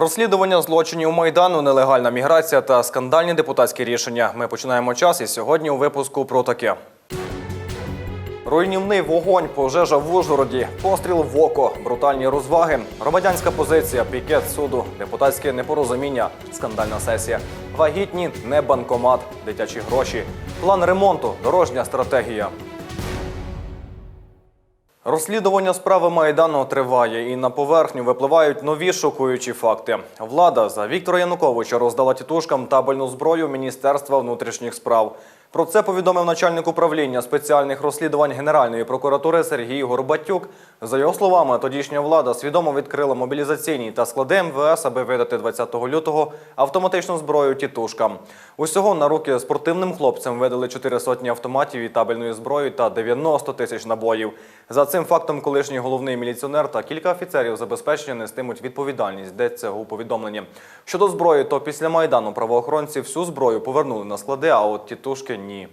Розслідування злочинів Майдану, нелегальна міграція та скандальні депутатські рішення. Ми починаємо час і сьогодні у випуску про таке. Руйнівний вогонь, пожежа в Ужгороді, постріл в око, брутальні розваги, громадянська позиція, пікет суду, депутатське непорозуміння, скандальна сесія, вагітні, не банкомат, дитячі гроші, план ремонту, дорожня стратегія. Розслідування справи Майдану триває і на поверхню випливають нові шокуючі факти. Влада за Віктора Януковича роздала тітушкам табельну зброю Міністерства внутрішніх справ. Про це повідомив начальник управління спеціальних розслідувань Генеральної прокуратури Сергій Горбатюк. За його словами, тодішня влада свідомо відкрила мобілізаційні та склади МВС, аби видати 20 лютого автоматичну зброю тітушкам. Усього на руки спортивним хлопцям видали 4 сотні автоматів і табельної зброї та 90 тисяч набоїв. За цим фактом колишній головний міліціонер та кілька офіцерів забезпечення нестимуть відповідальність, йдеться у повідомленні. Щодо зброї, то після майдану правоохоронці всю зброю повернули на склади, а от тітушки ні.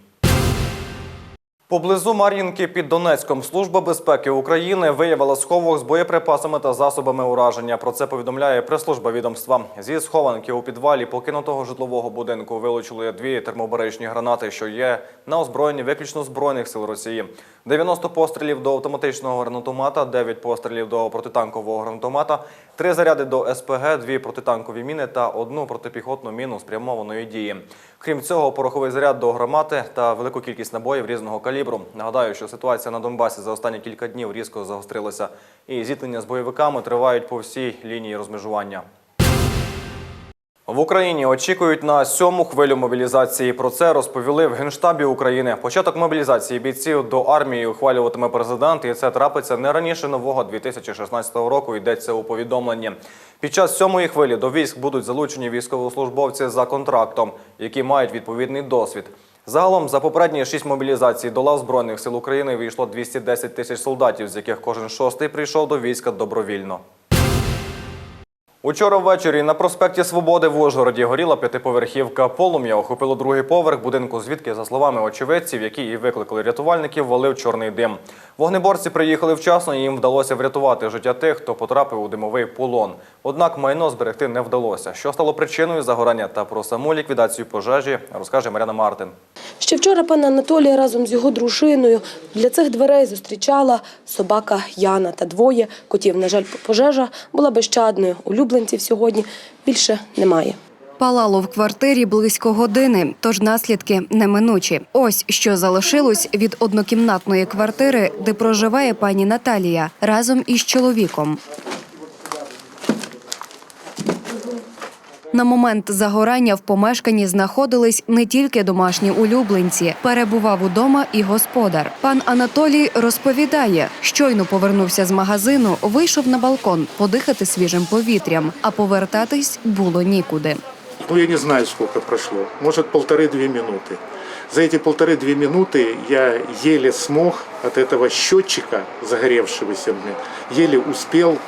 Поблизу Мар'їнки під Донецьком Служба безпеки України виявила сховок з боєприпасами та засобами ураження. Про це повідомляє прес-служба відомства. Зі схованки у підвалі покинутого житлового будинку вилучили дві термобаричні гранати, що є на озброєнні виключно збройних сил Росії. 90 пострілів до автоматичного гранатомата, 9 пострілів до протитанкового гранатомата, 3 заряди до СПГ, 2 протитанкові міни та одну протипіхотну міну спрямованої дії. Крім цього, пороховий заряд до громати та велику кількість набоїв різного калібру. Нагадаю, що ситуація на Донбасі за останні кілька днів різко загострилася, і зіткнення з бойовиками тривають по всій лінії розмежування. В Україні очікують на сьому хвилю мобілізації. Про це розповіли в Генштабі України. Початок мобілізації бійців до армії ухвалюватиме президент, і це трапиться не раніше нового 2016 року. Йдеться у повідомленні. Під час сьомої хвилі до військ будуть залучені військовослужбовці за контрактом, які мають відповідний досвід. Загалом за попередні шість мобілізацій до лав збройних сил України війшло 210 тисяч солдатів, з яких кожен шостий прийшов до війська добровільно. Учора ввечері на проспекті Свободи в Ужгороді горіла п'ятиповерхівка. Полум'я охопило другий поверх будинку, звідки, за словами очевидців, які і викликали рятувальників, валив чорний дим. Вогнеборці приїхали вчасно і їм вдалося врятувати життя тих, хто потрапив у димовий полон. Однак майно зберегти не вдалося. Що стало причиною загорання та про саму ліквідацію пожежі, розкаже Маряна Мартин. Ще вчора пан Анатолій разом з його дружиною для цих дверей зустрічала собака Яна та двоє котів. На жаль, пожежа була безчадною. Улюбленців сьогодні більше немає. Палало в квартирі близько години, тож наслідки неминучі. Ось що залишилось від однокімнатної квартири, де проживає пані Наталія разом із чоловіком. На момент загорання в помешканні знаходились не тільки домашні улюбленці, перебував удома і господар. Пан Анатолій розповідає, щойно повернувся з магазину, вийшов на балкон подихати свіжим повітрям, а повертатись було нікуди. Ну, я не знаю, сколько прошло. Может, полторы-две минуты. За эти полторы-две минуты я еле смог от этого счетчика загоревшегося мне, еле успел, э,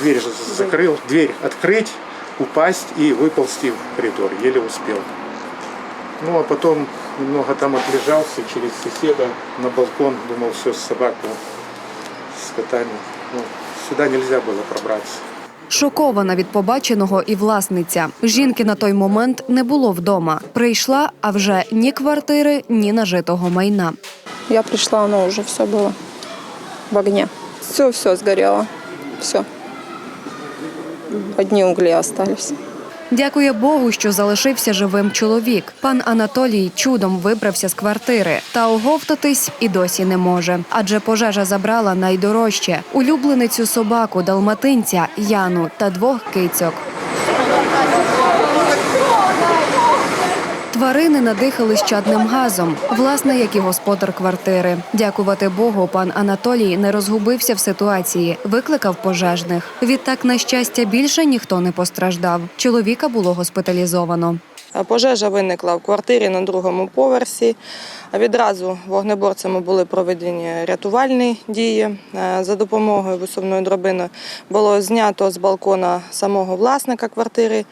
дверь же закрыл, дверь открыть, упасть и выползти в коридор. Еле успел. Ну, а потом немного там отлежался через соседа на балкон, думал, все, собаку с котами. Ну, сюда нельзя было пробраться. Шокована від побаченого і власниця. Жінки на той момент не було вдома. Прийшла, а вже ні квартири, ні нажитого майна. Я пришла, оно уже все было в огне. Все-все сгорело. Все. Одни углі остались. Дякує Богу, що залишився живим чоловік. Пан Анатолій чудом вибрався з квартири, та оговтатись і досі не може. Адже пожежа забрала найдорожче улюбленицю собаку, далматинця Яну та двох кицьок. Тварини надихались чадним газом, власне, як і господар квартири. Дякувати Богу, пан Анатолій не розгубився в ситуації, викликав пожежних. Відтак, на щастя, більше ніхто не постраждав. Чоловіка було госпіталізовано. Пожежа виникла в квартирі на другому поверсі. Відразу вогнеборцями були проведені рятувальні дії. Е, За допомогою висувної драбини було знято з балкона самого власника квартири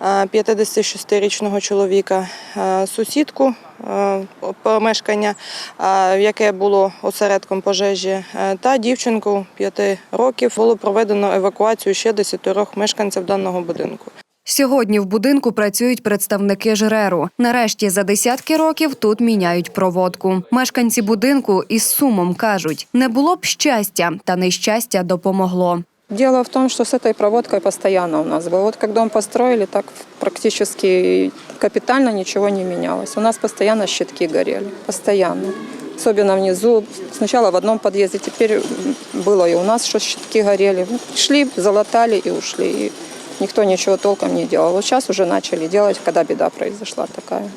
е, 56-річного чоловіка, е, сусідку е, помешкання, е, яке було осередком пожежі, е, та дівчинку 5 років було проведено евакуацію ще 10 мешканців даного будинку. Сьогодні в будинку працюють представники ЖРЕРу. Нарешті за десятки років тут міняють проводку. Мешканці будинку із сумом кажуть: не було б щастя, та нещастя допомогло. Дело в том, что с этой проводкой постоянно у нас было. Вот как дом построили, так практически капитально ничего не менялось. У нас постоянно щитки горели, постоянно. Особенно внизу. Сначала в одном подъезде, теперь было и у нас, что щитки горели. Ну, Шли, залатали и ушли. И никто ничего толком не делал. Вот сейчас уже начали делать, когда беда произошла такая.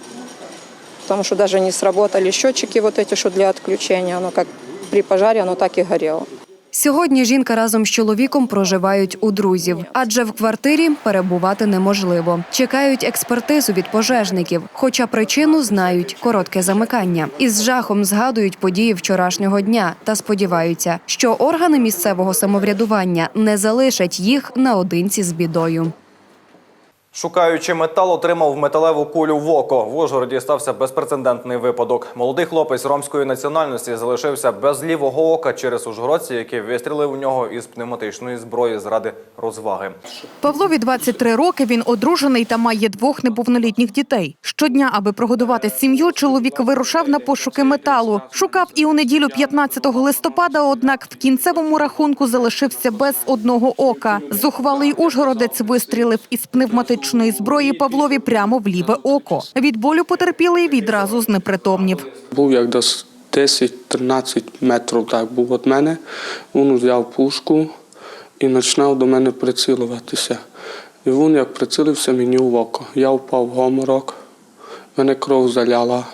Потому что даже не сработали счетчики вот эти, что для отключения. Оно как при пожаре, оно так и горело. Сьогодні жінка разом з чоловіком проживають у друзів, адже в квартирі перебувати неможливо. Чекають експертизу від пожежників, хоча причину знають коротке замикання. Із жахом згадують події вчорашнього дня та сподіваються, що органи місцевого самоврядування не залишать їх наодинці з бідою. Шукаючи метал, отримав металеву кулю в око. В Ужгороді стався безпрецедентний випадок. Молодий хлопець ромської національності залишився без лівого ока через ужгородці, які вистрілили в нього із пневматичної зброї заради розваги. Павлові 23 роки. Він одружений та має двох неповнолітніх дітей. Щодня, аби прогодувати сім'ю, чоловік вирушав на пошуки металу. Шукав і у неділю 15 листопада, однак в кінцевому рахунку залишився без одного ока. Зухвалий ужгородець вистрілив із пневматичної зброї Павлові прямо в ліве око. Від болю потерпілий відразу знепритомнів. Був як десь 10-13 метрів так був від мене. Він взяв пушку і почав до мене прицілуватися. І він як прицілився мені в око. Я впав в гоморок, мене кров заляла.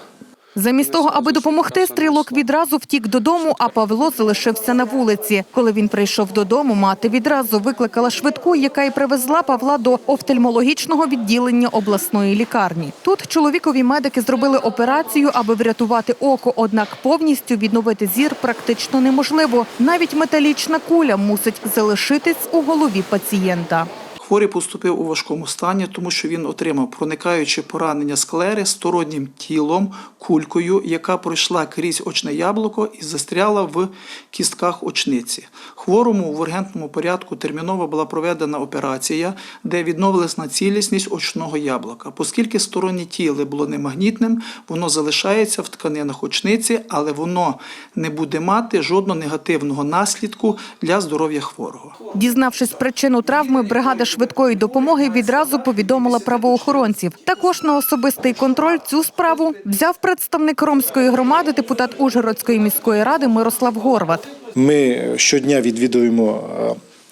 Замість того, аби допомогти, стрілок відразу втік додому, а Павло залишився на вулиці. Коли він прийшов додому, мати відразу викликала швидку, яка й привезла Павла до офтальмологічного відділення обласної лікарні. Тут чоловікові медики зробили операцію, аби врятувати око. Однак повністю відновити зір практично неможливо. Навіть металічна куля мусить залишитись у голові пацієнта. Хворий поступив у важкому стані, тому що він отримав проникаюче поранення склери стороннім тілом, кулькою, яка пройшла крізь очне яблуко і застряла в кістках очниці. Хворому в ургентному порядку терміново була проведена операція, де відновилась на цілісність очного яблука. Оскільки стороннє тіло було немагнітним, воно залишається в тканинах очниці, але воно не буде мати жодного негативного наслідку для здоров'я хворого. Дізнавшись причину травми, бригада швидкої допомоги відразу повідомила правоохоронців. Також на особистий контроль цю справу взяв представник ромської громади, депутат Ужгородської міської ради Мирослав Горват. Ми щодня відвідуємо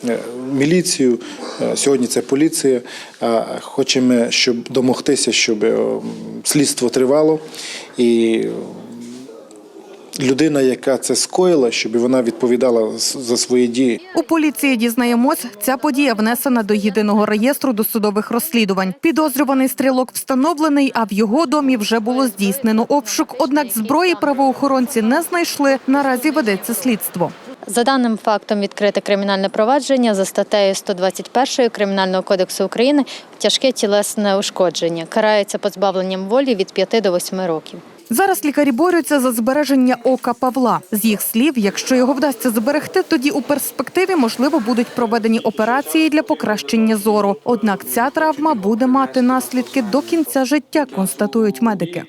е, е, міліцію. е, Сьогодні це поліція. Хочемо, щоб домогтися, щоб слідство тривало і людина, яка це скоїла, щоб вона відповідала за свої дії. У поліції дізнаємось, ця подія внесена до єдиного реєстру досудових розслідувань. Підозрюваний стрілок встановлений, а в його домі вже було здійснено обшук. Однак зброї правоохоронці не знайшли. Наразі ведеться слідство. За даним фактом відкрите кримінальне провадження за статтею 121 Кримінального кодексу України тяжке тілесне ушкодження. Карається позбавленням волі від 5 до 8 років. Зараз лікарі борються за збереження ока Павла. З їх слів, якщо його вдасться зберегти, тоді у перспективі можливо будуть проведені операції для покращення зору. Однак ця травма буде мати наслідки до кінця життя, констатують медики.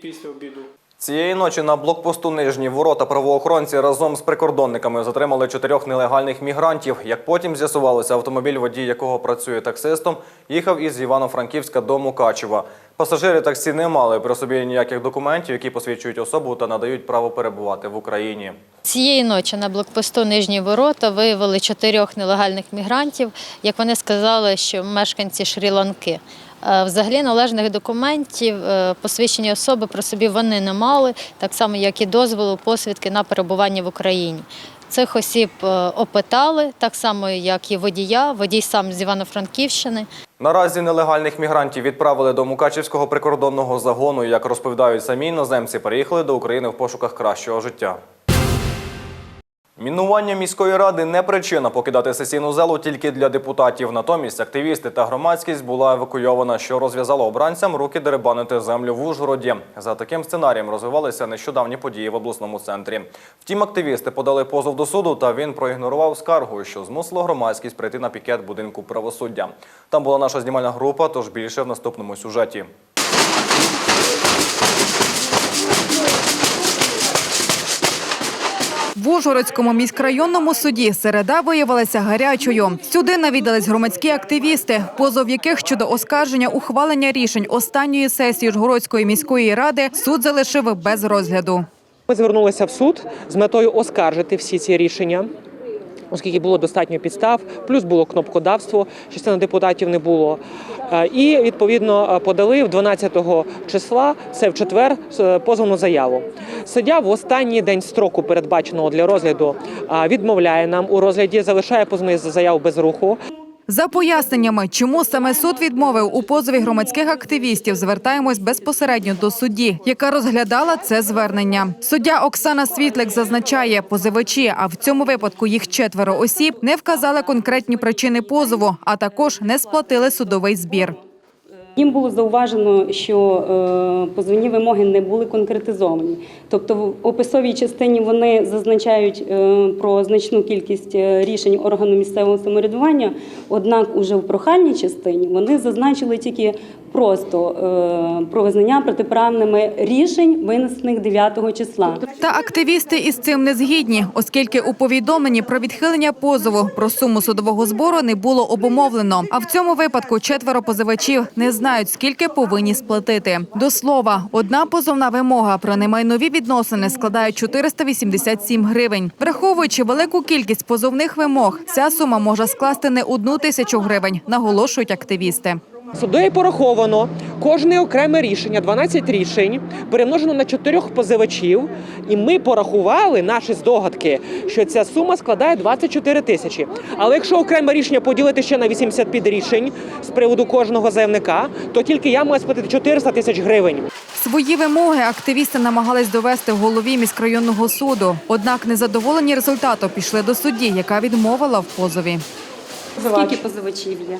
Цієї ночі на блокпосту Нижні ворота правоохоронці разом з прикордонниками затримали чотирьох нелегальних мігрантів. Як потім з'ясувалося, автомобіль, водій якого працює таксистом, їхав із Івано-Франківська до Мукачева. Пасажири таксі не мали при собі ніяких документів, які посвідчують особу та надають право перебувати в Україні. Цієї ночі на блокпосту Нижні ворота виявили чотирьох нелегальних мігрантів. Як вони сказали, що мешканці Шрі-Ланки. Е, Взагалі належних документів, е, посвідчення особи про собі вони не мали, так само як і дозволу посвідки на перебування в Україні. Цих осіб е, опитали, так само як і водія. Водій сам з Івано-Франківщини. Наразі нелегальних мігрантів відправили до Мукачівського прикордонного загону. Як розповідають самі іноземці, переїхали до України в пошуках кращого життя. Мінування міської ради не причина покидати сесійну залу тільки для депутатів. Натомість активісти та громадськість була евакуйована, що розв'язало обранцям руки деребанити землю в Ужгороді. За таким сценарієм розвивалися нещодавні події в обласному центрі. Втім, активісти подали позов до суду, та він проігнорував скаргу, що змусило громадськість прийти на пікет будинку правосуддя. Там була наша знімальна група, тож більше в наступному сюжеті. Ужгородському міськрайонному суді середа виявилася гарячою. Сюди навідались громадські активісти, позов яких щодо оскарження ухвалення рішень останньої сесії Ужгородської міської ради суд залишив без розгляду. Ми звернулися в суд з метою оскаржити всі ці рішення. Оскільки було достатньо підстав, плюс було кнопкодавство, частина депутатів не було. Е, І відповідно е, подали в 12 числа, це в четвер, е, позовну заяву. Суддя в останній день строку, передбаченого для розгляду, відмовляє нам у розгляді, залишає позовну заяву без руху. За поясненнями, чому саме суд відмовив у позові громадських активістів, звертаємось безпосередньо до судді, яка розглядала це звернення. Суддя Оксана Світлик зазначає, позивачі, а в цьому випадку їх четверо осіб, не вказали конкретні причини позову, а також не сплатили судовий збір. Їм було зауважено, що е, позовні вимоги не були конкретизовані. Тобто в описовій частині вони зазначають е, про значну кількість е, рішень органу місцевого самоврядування, однак уже в прохальній частині вони зазначили тільки просто е, про визнання протиправними рішень, винесених 9 числа. Та активісти із цим не згідні, оскільки у повідомленні про відхилення позову про суму судового збору не було обумовлено. А в цьому випадку четверо позивачів не знають, скільки повинні сплатити. До слова, одна позовна вимога про немайнові відносини складає 487 гривень. Враховуючи велику кількість позовних вимог, ця сума може скласти не одну тисячу гривень, наголошують активісти. Судою пораховано кожне окреме рішення, 12 рішень, перемножено на чотирьох позивачів, і ми порахували наші здогадки, що ця сума складає 24 тисячі. Але якщо окреме рішення поділити ще на 85 рішень з приводу кожного заявника, то тільки я маю сплатити 400 тисяч гривень. Свої вимоги активісти намагались довести голові міськрайонного суду. Однак незадоволені результатом пішли до судді, яка відмовила в позові. Скільки позивачів є?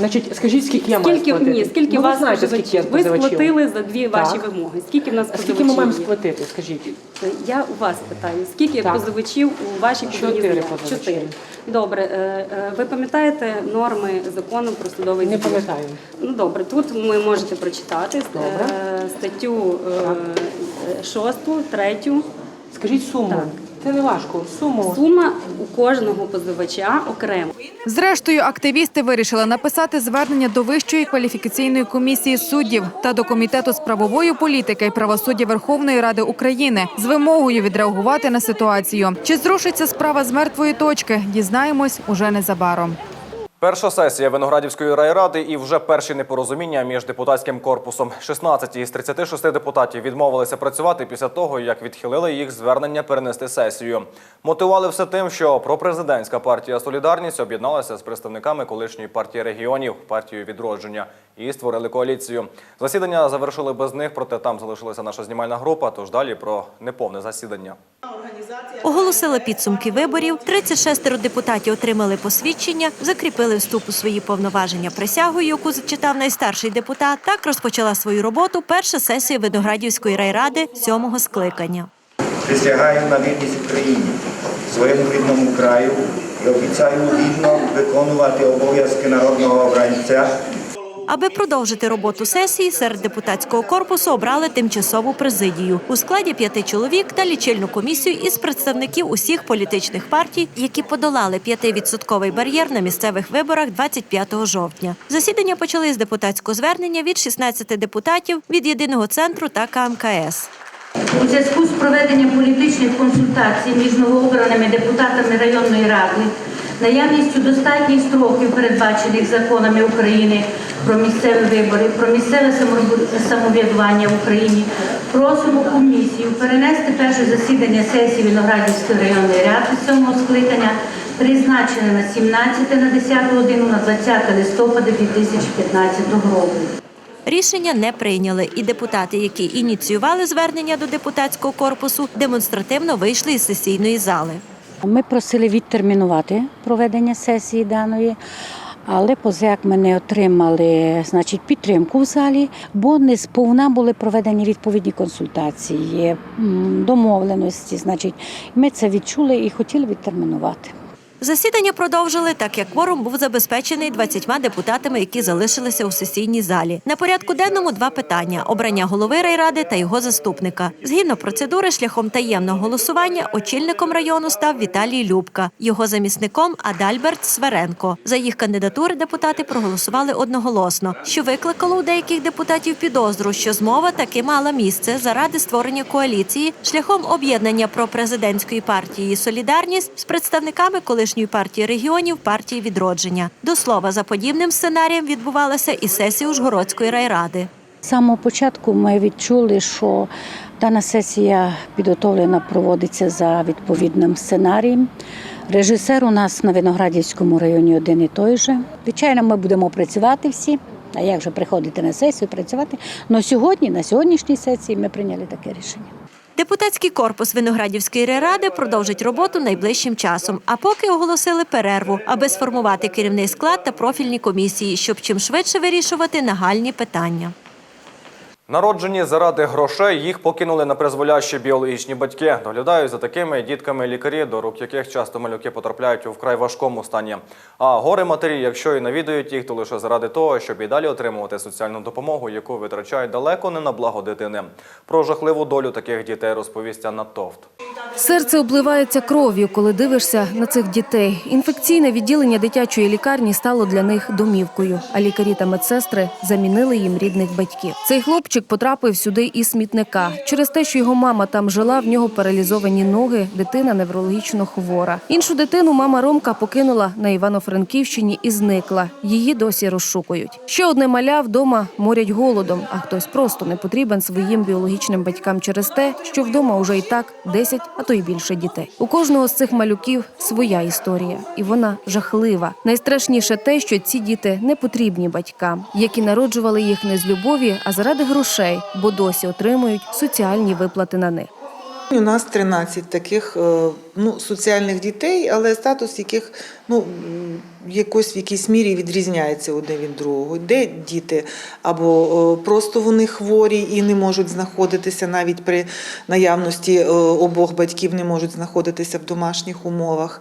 Значить, скажіть, скільки я Скільки ні, скільки ну, вас ви знаєте, скільки я? Ви сплатили за дві ваші Так. вимоги. Скільки в нас А позивачів? скільки ми маємо є? сплатити, скажіть? Я у вас питаю, скільки Так. позивачів у вашій Чотири позивачі. Чотири. Добре, е, е, ви пам'ятаєте норми закону про судовий Не збір? пам'ятаю. Ну добре, тут ви можете прочитати е, Добре. статтю е, шосту, третю. Скажіть суму. Так. Це не важко. Суму. Сума у кожного позивача окремо. Зрештою, активісти вирішили написати звернення до Вищої кваліфікаційної комісії суддів та до комітету з правової політики і правосуддя Верховної Ради України з вимогою відреагувати на ситуацію. Чи зрушиться справа з мертвої точки? Дізнаємось уже незабаром. Перша сесія Виноградівської райради і вже перші непорозуміння між депутатським корпусом. 16 із 36 депутатів відмовилися працювати після того, як відхилили їх звернення перенести сесію. Мотивували все тим, що пропрезидентська партія Солідарність об'єдналася з представниками колишньої партії регіонів, партією відродження, і створили коаліцію. Засідання завершили без них, проте там залишилася наша знімальна група. Тож далі про неповне засідання. Оголосили підсумки виборів. 36 депутатів отримали посвідчення, закріпили вступ у свої повноваження присягою, яку зачитав найстарший депутат. Так розпочала свою роботу перша сесія Виноградівської райради сьомого скликання. Присягаю на вірність Україні, своєму рідному краю і обіцяю гідно виконувати обов'язки народного обранця Аби продовжити роботу сесії, серед депутатського корпусу обрали тимчасову президію у складі п'яти чоловік та лічильну комісію із представників усіх політичних партій, які подолали 5-відсотковий бар'єр на місцевих виборах 25 жовтня. Засідання почали з депутатського звернення від 16 депутатів від єдиного центру та КМКС. У зв'язку з проведенням політичних консультацій між новообраними депутатами районної ради, наявністю достатніх строків, передбачених законами України про місцеві вибори, про місцеве самоврядування в Україні, просимо комісію перенести перше засідання сесії Виноградівської районної ради сьомого скликання призначене на 17 на 10 годину на 20 листопада 2015 року. Рішення не прийняли, і депутати, які ініціювали звернення до депутатського корпусу, демонстративно вийшли із сесійної зали. Ми просили відтермінувати проведення сесії даної, але позаяк ми не отримали значить, підтримку в залі, бо не сповна були проведені відповідні консультації, домовленості. Значить, ми це відчули і хотіли відтермінувати. Засідання продовжили, так як кворум був забезпечений 20 депутатами, які залишилися у сесійній залі. На порядку денному два питання: обрання голови райради та його заступника. Згідно процедури, шляхом таємного голосування очільником району став Віталій Любка, його замісником Адальберт Сверенко. За їх кандидатури депутати проголосували одноголосно, що викликало у деяких депутатів підозру, що змова таки мала місце заради створення коаліції шляхом об'єднання пропрезидентської партії Солідарність з представниками колишньої партії регіонів партії відродження. До слова, за подібним сценарієм відбувалася і сесія Ужгородської райради. З самого початку ми відчули, що дана сесія підготовлена проводиться за відповідним сценарієм. Режисер у нас на Виноградівському районі один і той же. Звичайно, ми будемо працювати всі. А як же приходити на сесію, працювати? Але сьогодні, на сьогоднішній сесії, ми прийняли таке рішення. Депутатський корпус Виноградівської райради продовжить роботу найближчим часом, а поки оголосили перерву, аби сформувати керівний склад та профільні комісії, щоб чим швидше вирішувати нагальні питання. Народжені заради грошей їх покинули на призволящі біологічні батьки. Доглядають за такими дітками лікарі, до рук яких часто малюки потрапляють у вкрай важкому стані. А горе матері, якщо і навідують їх, то лише заради того, щоб і далі отримувати соціальну допомогу, яку витрачають далеко не на благо дитини. Про жахливу долю таких дітей розповість Анна Товт. Серце обливається кров'ю, коли дивишся на цих дітей. Інфекційне відділення дитячої лікарні стало для них домівкою, а лікарі та медсестри замінили їм рідних батьків. Цей хлопчик потрапив сюди із смітника. Через те, що його мама там жила, в нього паралізовані ноги, дитина неврологічно хвора. Іншу дитину мама Ромка покинула на Івано-Франківщині і зникла. Її досі розшукують. Ще одне маля вдома морять голодом, а хтось просто не потрібен своїм біологічним батькам через те, що вдома уже і так 10, а то й більше дітей. У кожного з цих малюків своя історія, і вона жахлива. Найстрашніше те, що ці діти не потрібні батькам, які народжували їх не з любові, а заради грошей, бо досі отримують соціальні виплати на них. У нас 13 таких е, ну, соціальних дітей, але статус яких ну, якось в якійсь мірі відрізняється один від другого. Де діти або е, просто вони хворі і не можуть знаходитися навіть при наявності е, обох батьків, не можуть знаходитися в домашніх умовах.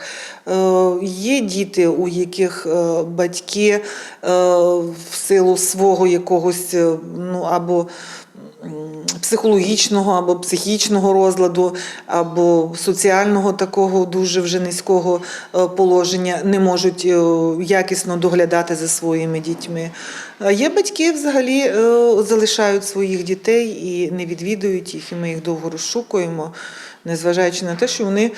Є діти, у яких батьки в силу свого якогось ну, або психологічного або психічного розладу, або соціального такого дуже вже низького е, положення не можуть е, якісно доглядати за своїми дітьми. Є батьки взагалі е, залишають своїх дітей і не відвідують їх, і ми їх довго розшукуємо, незважаючи на те, що вони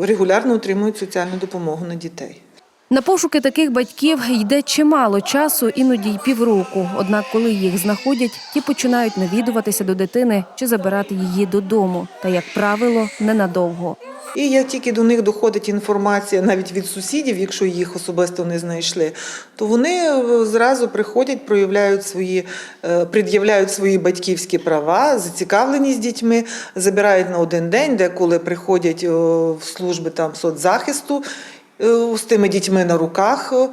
регулярно отримують соціальну допомогу на дітей. На пошуки таких батьків йде чимало часу, іноді й півроку. Однак, коли їх знаходять, ті починають навідуватися до дитини чи забирати її додому. Та, як правило, ненадовго. І як тільки до них доходить інформація навіть від сусідів, якщо їх особисто не знайшли, то вони е, зразу приходять, проявляють свої, е, пред'являють свої батьківські права, зацікавленість дітьми, забирають на один день, деколи приходять е, в служби там соцзахисту. Е, З тими дітьми на руках е,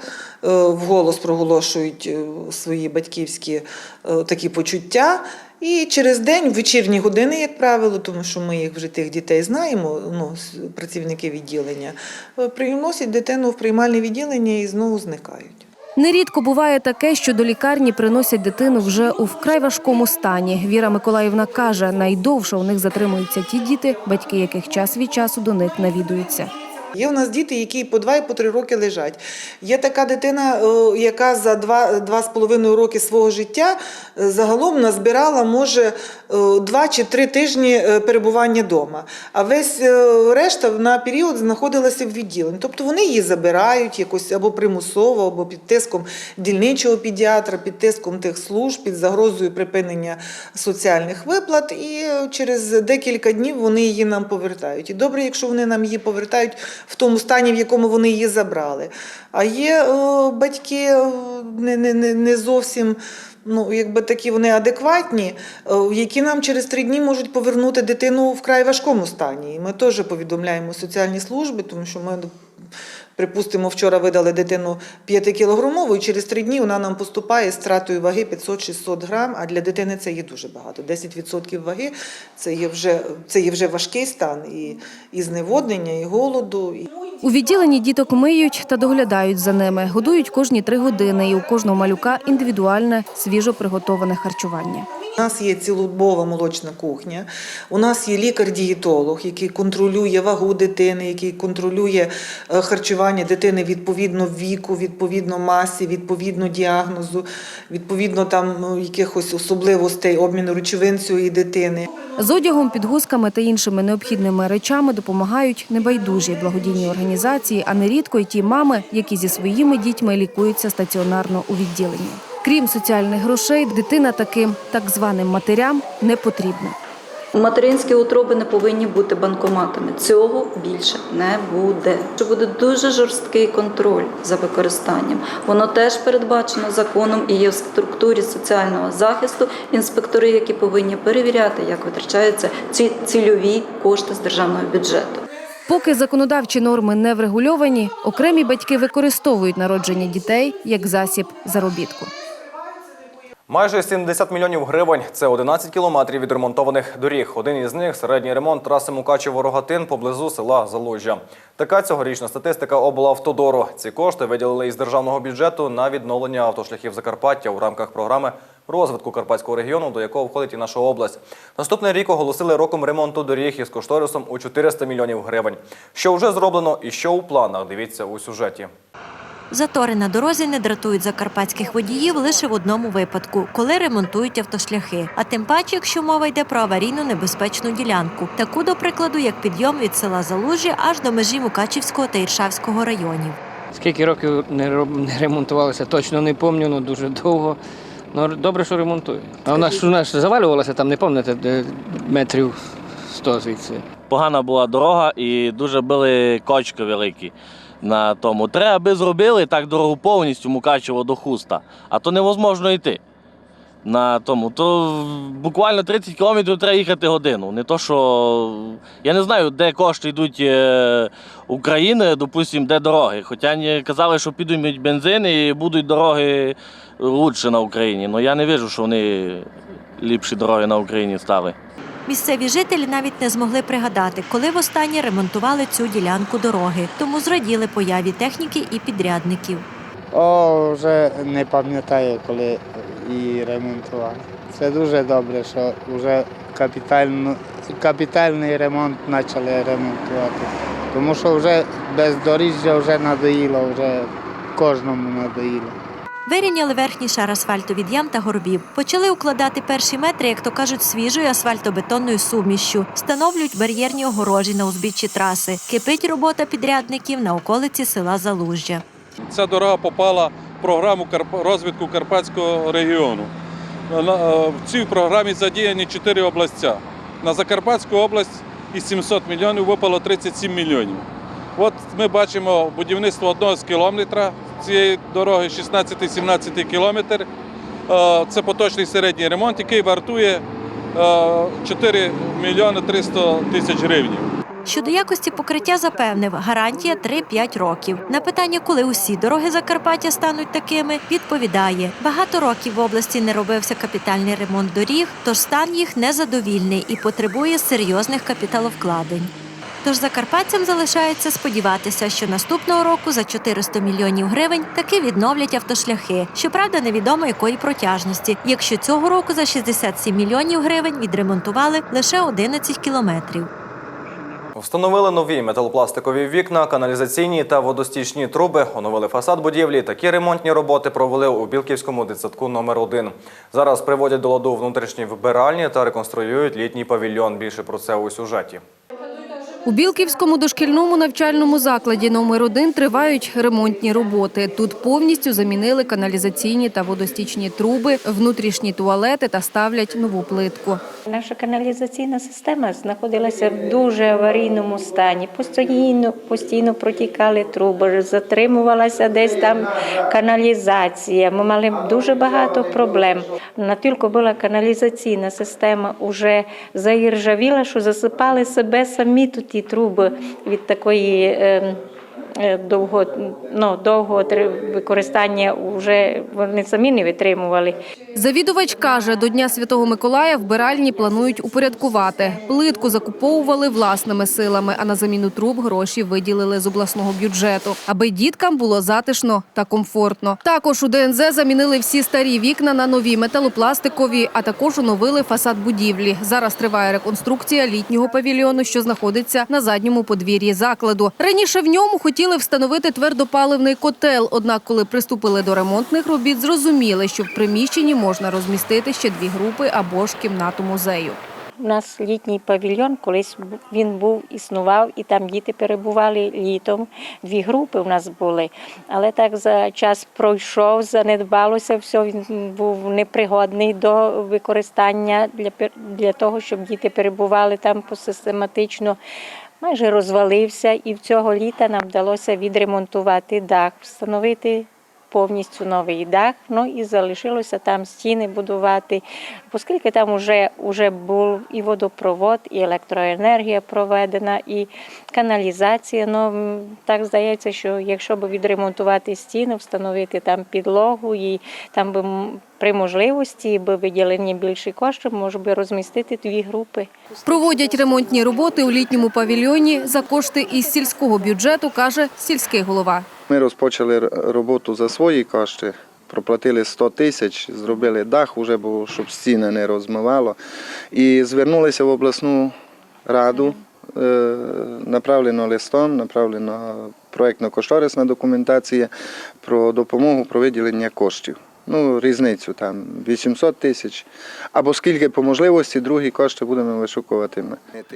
вголос проголошують е, свої батьківські такі почуття. І через день, в вечірні години, як правило, тому що ми їх вже тих дітей знаємо, ну, працівники відділення, приносять дитину в приймальне відділення і знову зникають. Нерідко буває таке, що до лікарні приносять дитину вже у вкрай важкому стані. Віра Миколаївна каже, найдовше у них затримуються ті діти, батьки яких час від часу до них навідуються. Є у нас діти, які по два і по три роки лежать. Є така дитина, яка за два, два з половиною роки свого життя е, загалом назбирала, може, два чи три тижні е, перебування вдома. А весь е, решта на період знаходилася в відділенні. Тобто вони її забирають якось або примусово, або під тиском дільничого педіатра, під тиском тих служб, під загрозою припинення соціальних виплат. І через декілька днів вони її нам повертають. І добре, якщо вони нам її повертають в тому стані, в якому вони її забрали. А є о, батьки е, не, не, не, не зовсім. Ну, якби такі вони адекватні, е, які нам через три дні можуть повернути дитину в край важкому стані. І ми теж повідомляємо соціальні служби, тому що ми, припустимо, вчора видали дитину 5-кілограмову, і через три дні вона нам поступає з втратою ваги 500-600 грам, а для дитини це є дуже багато. 10% ваги це є вже, це є вже важкий стан і, і зневоднення, і голоду. У відділенні діток миють та доглядають за ними, годують кожні три години, і у кожного малюка індивідуальне свіжо приготоване харчування. У нас є цілодобова молочна кухня. У нас є лікар-дієтолог, який контролює вагу дитини, який контролює е, харчування дитини відповідно віку, відповідно масі, відповідно діагнозу, відповідно там ну, якихось особливостей обміну речовин цієї дитини. З одягом, підгузками та іншими необхідними речами допомагають небайдужі благодійні організації, а нерідко й ті мами, які зі своїми дітьми лікуються стаціонарно у відділенні. Крім соціальних грошей, дитина таким так званим матерям не потрібна. Материнські утроби не повинні бути банкоматами. Цього більше не буде. Що буде дуже жорсткий контроль за використанням. Воно теж передбачено законом і є в структурі соціального захисту інспектори, які повинні перевіряти, як витрачаються ці цільові кошти з державного бюджету. Поки законодавчі норми не врегульовані, окремі батьки використовують народження дітей як засіб заробітку. Майже 70 мільйонів гривень – це 11 кілометрів відремонтованих доріг. Один із них – середній ремонт траси Мукачево-Рогатин поблизу села Залужжя. Така цьогорічна статистика облавтодору. Ці кошти виділили із державного бюджету на відновлення автошляхів Закарпаття у рамках програми розвитку Карпатського регіону, до якого входить і наша область. Наступний рік оголосили роком ремонту доріг із кошторисом у 400 мільйонів гривень. Що вже зроблено і що у планах – дивіться у сюжеті. Затори на дорозі не дратують закарпатських водіїв лише в одному випадку, коли ремонтують автошляхи. А тим паче, якщо мова йде про аварійну небезпечну ділянку, таку, до прикладу, як підйом від села Залужі аж до межі Мукачівського та Іршавського районів. Скільки років не, ремонтувалося, точно не пам'ятаю, ну дуже довго. Ну, добре, що ремонтують. А у нас, у нас завалювалося там, не пам'ятаєте, метрів 100 звідси. Погана була дорога і дуже були кочки великі на тому. Треба би зробили так дорогу повністю Мукачево до Хуста, а то невозможно йти. На тому, то буквально 30 кілометрів треба їхати годину. Не то, що я не знаю, де кошти йдуть е, України, допустимо, де дороги. Хоча казали, що підуть бензин і будуть дороги лучше на Україні. але я не вижу, що вони ліпші дороги на Україні стали. Місцеві жителі навіть не змогли пригадати, коли востаннє ремонтували цю ділянку дороги, тому зраділи появі техніки і підрядників. О, вже не пам'ятаю, коли її ремонтували. Це дуже добре, що вже капітально, капітальний ремонт почали ремонтувати. Тому що вже бездоріжжя вже надоїло, вже кожному надоїло. Вирівняли верхній шар асфальту від ям та горбів. Почали укладати перші метри, як то кажуть, свіжою асфальтобетонною сумішшю. Встановлюють бар'єрні огорожі на узбіччі траси. Кипить робота підрядників на околиці села Залужжя. Ця дорога попала в програму розвитку Карпатського регіону. Е, В цій програмі задіяні чотири областя. На Закарпатську область із 700 мільйонів випало 37 мільйонів. От ми бачимо будівництво одного з кілометра цієї дороги, 16-17 кілометр. Е, Це поточний середній ремонт, який вартує е, 4 мільйони 300 тисяч гривень. Щодо якості покриття запевнив, гарантія 3-5 років. На питання, коли усі дороги Закарпаття стануть такими, відповідає: багато років в області не робився капітальний ремонт доріг, тож стан їх незадовільний і потребує серйозних капіталовкладень. Тож закарпатцям залишається сподіватися, що наступного року за 400 мільйонів гривень таки відновлять автошляхи. Щоправда, невідомо якої протяжності, якщо цього року за 67 мільйонів гривень відремонтували лише 11 кілометрів. Встановили нові металопластикові вікна, каналізаційні та водостічні труби, оновили фасад будівлі. Такі ремонтні роботи провели у Білківському дитсадку номер 1 Зараз приводять до ладу внутрішні вбиральні та реконструюють літній павільйон. Більше про це у сюжеті. У Білківському дошкільному навчальному закладі номер 1 тривають ремонтні роботи. Тут повністю замінили каналізаційні та водостічні труби, внутрішні туалети та ставлять нову плитку. Наша каналізаційна система знаходилася в дуже аварійному стані. Постійно, постійно протікали труби, затримувалася десь там каналізація. Ми мали дуже багато проблем. Не тільки була каналізаційна система вже заіржавіла, що засипали себе самі тут ті труби від такої. Е, Довго, ну, довго використання вже вони самі не витримували. Завідувач каже, до Дня Святого Миколая вбиральні планують упорядкувати. Плитку закуповували власними силами, а на заміну труб гроші виділили з обласного бюджету, аби діткам було затишно та комфортно. Також у ДНЗ замінили всі старі вікна на нові металопластикові, а також оновили фасад будівлі. Зараз триває реконструкція літнього павільйону, що знаходиться на задньому подвір'ї закладу. Раніше в ньому хотіли встановити твердопаливний котел. Однак, коли приступили до ремонтних робіт, зрозуміли, що в приміщенні можна розмістити ще дві групи або ж кімнату музею. У нас літній павільйон, колись він був, існував, і там діти перебували літом. Дві групи у нас були. Але так за час пройшов, занедбалося все, він був непригодний до використання для, для того, щоб діти перебували там посистематично. Майже розвалився, і в цього літа нам вдалося відремонтувати дах, встановити повністю новий дах. Ну і залишилося там стіни будувати, оскільки там вже, вже був і водопровод, і електроенергія проведена, і каналізація. Ну так здається, що якщо б відремонтувати стіни, встановити там підлогу, і там би при можливості би виділені більші кошти, може би розмістити дві групи. Проводять ремонтні роботи у літньому павільйоні за кошти із сільського бюджету, каже сільський голова. Ми розпочали роботу за свої кошти, проплатили 100 тисяч, зробили дах, уже, бо щоб стіни не розмивало. І звернулися в обласну раду, е, направлено листом, направлено проєктно-кошторисна документація про допомогу про виділення коштів. Ну, різницю там 800 тисяч. Або скільки по можливості, другі кошти будемо вишукувати.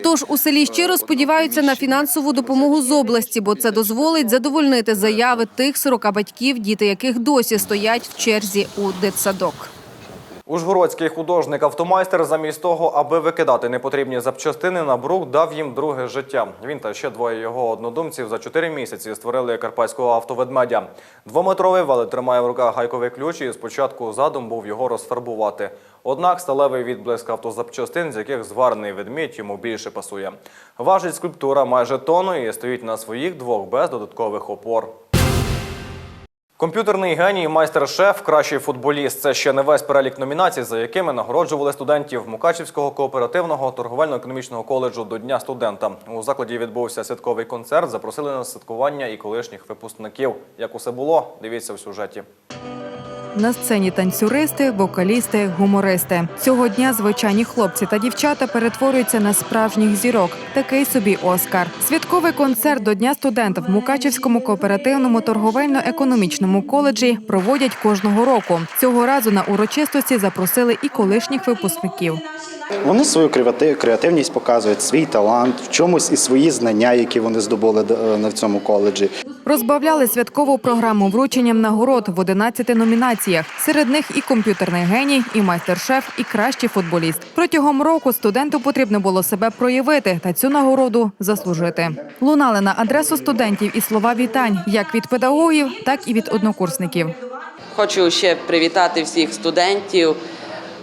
Тож у селі щиро сподіваються на фінансову допомогу з області, бо це дозволить задовольнити заяви тих 40 батьків, діти яких досі стоять в черзі у дитсадок. Ужгородський художник-автомайстер замість того, аби викидати непотрібні запчастини на брук, дав їм друге життя. Він та ще двоє його однодумців за чотири місяці створили карпатського автоведмедя. Двометровий велик тримає в руках гайковий ключ і спочатку задум був його розфарбувати. Однак сталевий відблиск автозапчастин, з яких зварений ведмідь йому більше пасує. Важить скульптура майже тонну і стоїть на своїх двох без додаткових опор. Комп'ютерний геній, майстер-шеф, кращий футболіст це ще не весь перелік номінацій, за якими нагороджували студентів Мукачівського кооперативного торговельно-економічного коледжу до Дня студента. У закладі відбувся святковий концерт. Запросили на святкування і колишніх випускників. Як усе було, дивіться в сюжеті. На сцені танцюристи, вокалісти, гумористи. Цього дня звичайні хлопці та дівчата перетворюються на справжніх зірок. Такий собі Оскар. Святковий концерт до Дня студента в Мукачівському кооперативному торговельно-економічному коледжі проводять кожного року. Цього разу на урочистості запросили і колишніх випускників. Вони свою креати- креативність показують, свій талант, в чомусь і свої знання, які вони здобули е, на цьому коледжі. Розбавляли святкову програму врученням нагород в 11 номінаціях. Серед них і комп'ютерний геній, і майстер-шеф, і кращий футболіст. Протягом року студенту потрібно було себе проявити та цю нагороду заслужити. Лунали на адресу студентів і слова вітань як від педагогів, так і від однокурсників. Хочу ще привітати всіх студентів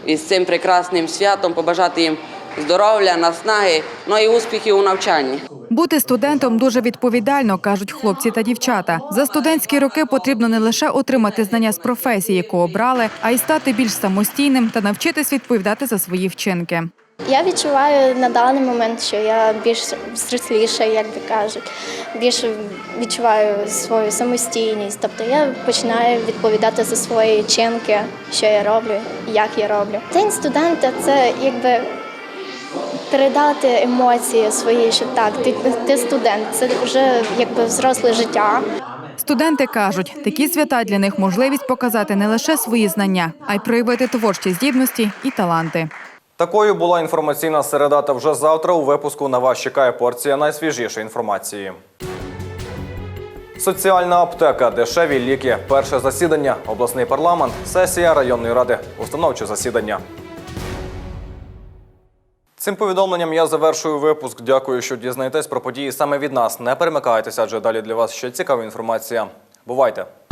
із цим прекрасним святом, побажати їм здоров'я, наснаги, ну і успіхів у навчанні. Бути студентом дуже відповідально, кажуть хлопці та дівчата. За студентські роки потрібно не лише отримати знання з професії, яку обрали, а й стати більш самостійним та навчитись відповідати за свої вчинки. Я відчуваю на даний момент, що я більш зросліша, як би кажуть, більше відчуваю свою самостійність. Тобто я починаю відповідати за свої вчинки, що я роблю, як я роблю. День студента це якби передати емоції свої, що так, ти, ти студент, це вже якби взросле життя. Студенти кажуть, такі свята для них можливість показати не лише свої знання, а й проявити творчі здібності і таланти. Такою була інформаційна середа. Та вже завтра у випуску на вас чекає порція найсвіжішої інформації. Соціальна аптека, дешеві ліки, перше засідання, обласний парламент, сесія районної ради, установче засідання. Цим повідомленням я завершую випуск. Дякую, що дізнаєтесь про події саме від нас. Не перемикайтеся, адже далі для вас ще цікава інформація. Бувайте!